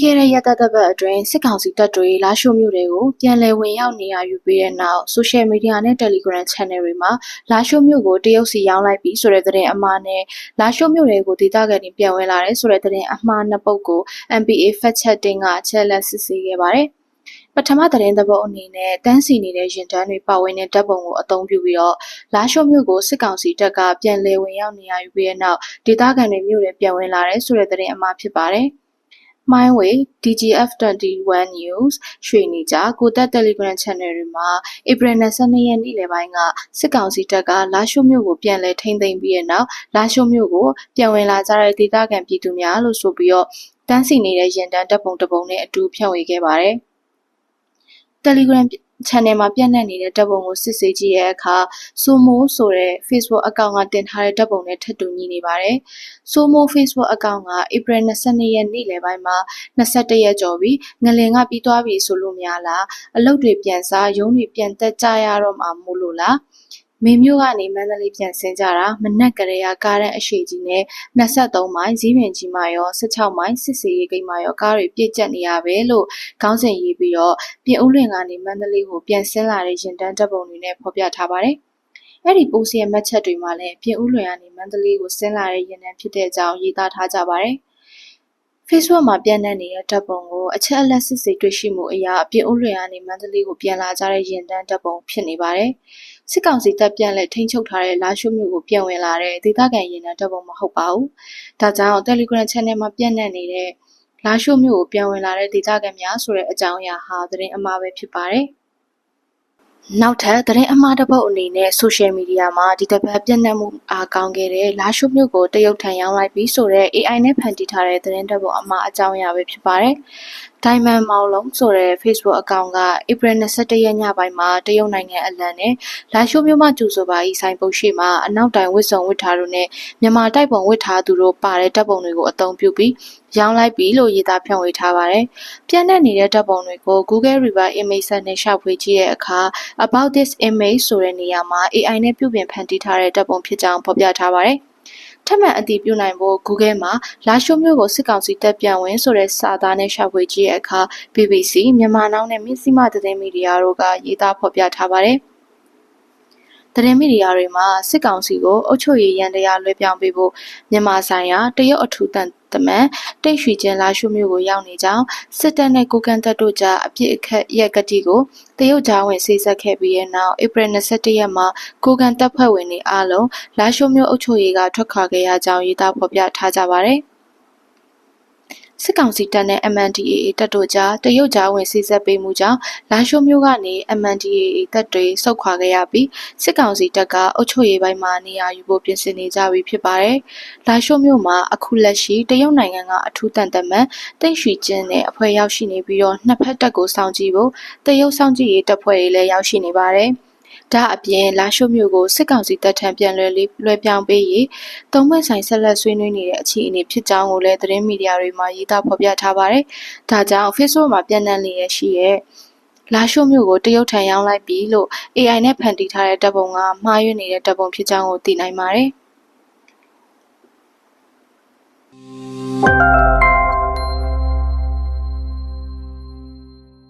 ပြီးခဲ့တဲ့ရက်သတ္တပတ်အတွင်းစစ်ကောင်စီတပ်တွေလာရှိုမြို့တွေကိုပြန်လည်ဝင်ရောက်နေရယူပြီးတဲ့နောက်ဆိုရှယ်မီဒီယာနဲ့ Telegram Channel တွေမှာလာရှိုမြို့ကိုတရုတ်စီရောက်လိုက်ပြီးဆိုတဲ့သတင်းအမှားနဲ့လာရှိုမြို့တွေကိုဒေသခံတွေပြန်ဝင်လာတယ်ဆိုတဲ့သတင်းအမှားနှစ်ပုဒ်ကို MPA Fact Checking ကအချက်လက်စစ်ဆေးခဲ့ပါတယ်။ပထမသတင်းသဘောအနေနဲ့တန်းစီနေတဲ့ရင်တန်းတွေပါဝင်တဲ့တပ်ပုံကိုအသုံးပြုပြီးတော့လာရှိုမြို့ကိုစစ်ကောင်စီတပ်ကပြန်လည်ဝင်ရောက်နေရယူပြီးတဲ့နောက်ဒေသခံတွေမြို့တွေပြန်ဝင်လာတယ်ဆိုတဲ့သတင်းအမှားဖြစ်ပါတယ်။ မှိုင်းဝေ DGF21 News ရွှေနေကြကိုတက် Telegram Channel တွေမှာဧပြီ22ရက်နေ့လယ်ပိုင်းကစစ်ကောင်စီတပ်ကလာရှိုမြို့ကိုပြန်လည်ထိန်းသိမ်းပြီးတဲ့နောက်လာရှိုမြို့ကိုပြန်ဝင်လာကြတဲ့ဒေသခံပြည်သူများလို့ဆိုပြီးတော့တန်းစီနေတဲ့ရင်တန်းတပ်ပုံတပုံနဲ့အတူဖြန့်ဝေခဲ့ပါတယ်။ Telegram channel မှာပြန့်နှံ့နေတဲ့ဓာတ်ပုံကိုစစ်ဆေးကြည့်ရဲ့အခါစိုးမိုးဆိုတဲ့ Facebook account ကတင်ထားတဲ့ဓာတ်ပုံနဲ့ထပ်တူညီနေပါတယ်။စိုးမိုး Facebook account ကဧပြီ22ရက်နေ့လယ်ပိုင်းမှာ21ရက်ကျော်ပြီးငလင်ကပြီးသွားပြီဆိုလို့များလားအလုပ်တွေပြန်စားရုံးတွေပြန်တက်ကြရတော့မှာမို့လို့လား မေမျိုးကနေမန္တလေးပြန်ဆင်းကြတာမနက်ကလေးကကားရန်အရှိကြီးနဲ့23မိုင်ဈေးပင်ကြီးမှာရော16မိုင်စစ်စေးရေးဂိတ်မှာရောကားတွေပြည့်ကျက်နေရပဲလို့ခေါင်းစဉ်ရေးပြီးတော့ပြင်ဦးလွင်ကနေမန္တလေးကိုပြန်ဆင်းလာတဲ့ရင်တန်းတပ်ပုံတွေနဲ့ဖော်ပြထားပါတယ်။အဲ့ဒီပိုးစီရဲ့မှတ်ချက်တွေမှာလည်းပြင်ဦးလွင်ကနေမန္တလေးကိုဆင်းလာတဲ့ရင်တန်းဖြစ်တဲ့အကြောင်းရေးသားထားကြပါတယ်။ Facebook မှာပြန့်နှံ့နေတဲ့ဓာတ်ပုံကိုအချက်အလက်စစ်ဆေးတွေ့ရှိမှုအရအပြင်ဦးလွင်ကနေမန္တလေးကိုပြန်လာကြတဲ့ရင်တန်းဓာတ်ပုံဖြစ်နေပါတယ်။စစ်ကောင်စီတပ်ပြန်လက်ထိန်းချုပ်ထားတဲ့လာရှိုမြို့ကိုပြန်ဝင်လာတဲ့ဒေသခံရင်တန်းဓာတ်ပုံမဟုတ်ပါဘူး။ဒါကြောင့် Telegram Channel မှာပြန့်နှံ့နေတဲ့လာရှိုမြို့ကိုပြန်ဝင်လာတဲ့ဒေသခံများဆိုတဲ့အကြောင်းအရာဟာသတင်းအမှားပဲဖြစ်ပါတယ်။ နောက်ထပ်သတင်းအမှားတစ်ပုဒ်အနေနဲ့ social media မှာဒီတစ်ပတ်ပြန့်နှံ့မှုအားကောင်းခဲ့တဲ့လာရှုမြို့ကိုတရုတ်ထံရောက်လိုက်ပြီးဆိုတဲ့ AI နဲ့ဖန်တီးထားတဲ့သတင်းတစ်ပုဒ်အမှားအကြောင်းအရာပဲဖြစ်ပါတယ်။ Diamond မောင်လုံးဆိုတဲ့ Facebook account ကဧပြီ21ရက်ညပိုင်းမှာတရုတ်နိုင်ငံအလံနဲ့လာရှိုးမြို့မှကျူဆိုပါဤဆိုင်ပုံရှိမှာအနောက်တိုင်ဝစ်စုံဝစ်ထားတို့နဲ့မြန်မာတိုက်ပုံဝစ်ထားသူတို့ပါတဲ့တပ်ပုံတွေကိုအသုံးပြုပြီးရောင်းလိုက်ပြီလို့ရေးသားဖြန့်ဝေထားပါတယ်။ပြန့်နှံ့နေတဲ့တပ်ပုံတွေကို Google Reverse Image နဲ့ရှာဖွေကြည့်တဲ့အခါ About this image ဆိုတဲ့နေရာမှာ AI နဲ့ပြုပြင်ဖန်တီးထားတဲ့တပ်ပုံဖြစ်ကြောင်းဖော်ပြထားပါတယ်။ ထပ်မံအတည်ပြုနိုင်ဖို့ Google မှာလာရှိုးမြို့ကိုစစ်ကောင်စီတပ်ပြန်ဝင်ဆိုတဲ့စာသားနဲ့ရှာဖွေကြည့်တဲ့အခါ BBC မြန်မာနောက်နဲ့မြစီမသတင်းမီဒီယာတို့ကရေးသားဖော်ပြထားပါတယ်။သတင်းမီဒီယာတွေမှာစစ်ကောင်စီကိုအုပ်ချုပ်ရေးရန်တရားလွှဲပြောင်းပေးဖို့မြန်မာဆိုင်ရာတရုတ်အထူးတန် တမန်တိတ်ရွှေကျင်းလာရှုမျိုးကိုရောက်နေကြောင်းစစ်တပ်နဲ့ကိုကန်တပ်တို့ကြားအပြစ်အခတ်ရက်ကတိကိုတရုတ်ကြားဝင်ဆေးဆက်ခဲ့ပြီးတဲ့နောက်ဧပြီ21ရက်မှာကိုကန်တပ်ဖွဲ့ဝင်တွေအားလုံးလာရှုမျိုးအုပ်ချုပ်ရေးကထွက်ခွာခဲ့ရကြောင်းရေးသားဖော်ပြထားကြပါတယ်။ စစ်ကောင်စီတပ်နဲ့ MNDAA တပ်တို့ကြားတရုတ်ကြားဝင်စစ်ဆက်ပေးမှုကြောင့်လာရှိုးမြို့ကနေ MNDAA တပ်တွေဆုတ်ခွာခဲ့ရပြီးစစ်ကောင်စီတပ်ကအုပ်ချုပ်ရေးပိုင်းမှာနေရာယူဖို့ပြင်ဆင်နေကြပြီဖြစ်ပါတယ်။လာရှိုးမြို့မှာအခုလက်ရှိတရုတ်နိုင်ငံကအထူးတန်တမန်တိတ်ရွှေကျင်းနဲ့အဖွဲ့ရောက်ရှိနေပြီးတော့နှစ်ဖက်တပ်ကိုစောင့်ကြည့်ဖို့တရုတ်စောင့်ကြည့်ရေးတပ်ဖွဲ့တွေလည်းရောက်ရှိနေပါတယ်။ ဒါအပြင်လာရှိုးမြို့ကိုစစ်ကောင်စီတပ်ထံပြန်လွှဲလွှဲပြောင်းပေးရေးသုံးဘက်ဆိုင်ဆက်လက်ဆွေးနွေးနေတဲ့အခြေအနေဖြစ်ကြောင်းကိုလည်းသတင်းမီဒီယာတွေမှာရေးသားဖော်ပြထားပါတယ်။ဒါကြောင့် Facebook မှာပြန့်နှံ့နေရရှိရဲ့လာရှိုးမြို့ကိုတရုတ်ထံရောက်လိုက်ပြီလို့ AI နဲ့ဖန်တီးထားတဲ့တပ်ပုံကမှားယွင်းနေတဲ့တပ်ပုံဖြစ်ကြောင်းကိုသိနိုင်ပါတယ်။